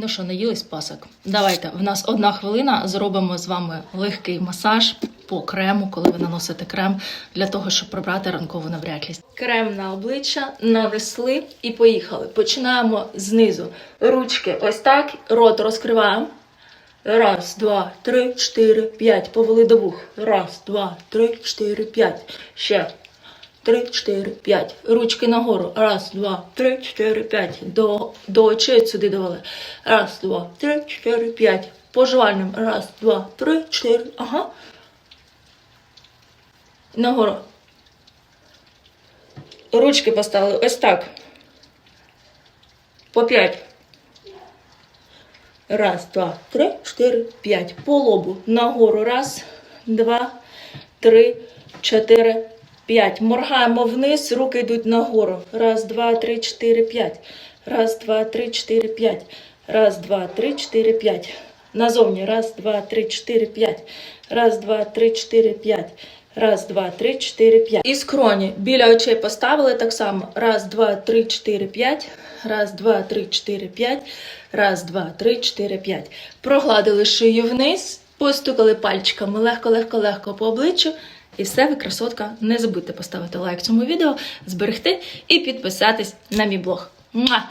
Ну що, наїлись пасок? Давайте, в нас одна хвилина. Зробимо з вами легкий масаж по крему, коли ви наносите крем, для того, щоб прибрати ранкову наврядлість. Крем на обличчя, навесли і поїхали. Починаємо знизу. Ручки ось так, рот розкриваємо. Раз, два, три, чотири, п'ять. Повели до вух. Раз, два, три, чотири, п'ять. Ще. Три, чотири, п'ять. Ручки нагору. Раз, два, три, чотири, п'ять. До, до очей сюди довели. Раз, два, три, чотири, п'ять. По жувальним. Раз, два, три, чотири. Ага. Нагору. Ручки поставили. Ось так. По п'ять. Раз, два, три, чотири, п'ять. По лобу. Нагору. Раз, два, три, чотири, п'ять. Моргаємо вниз, руки йдуть нагору. Раз, два, три, чотири, п'ять. Раз, два, три, чотири, п'ять. Раз, два, три, чотири, п'ять. Назовні. Раз, два, три, чотири, п'ять. Раз, два, три, чотири, п'ять. Раз, два, три, чотири, п'ять. І скроні. Біля очей поставили так само. Раз, два, три, чотири, п'ять. Раз, два, три, чотири, п'ять. Раз, два, три, чотири, п'ять. Прогладили шию вниз, постукали пальчиками легко, легко, легко по обличчю. І все, ви красотка. Не забудьте поставити лайк цьому відео, зберегти і підписатись на мій блог. Муа!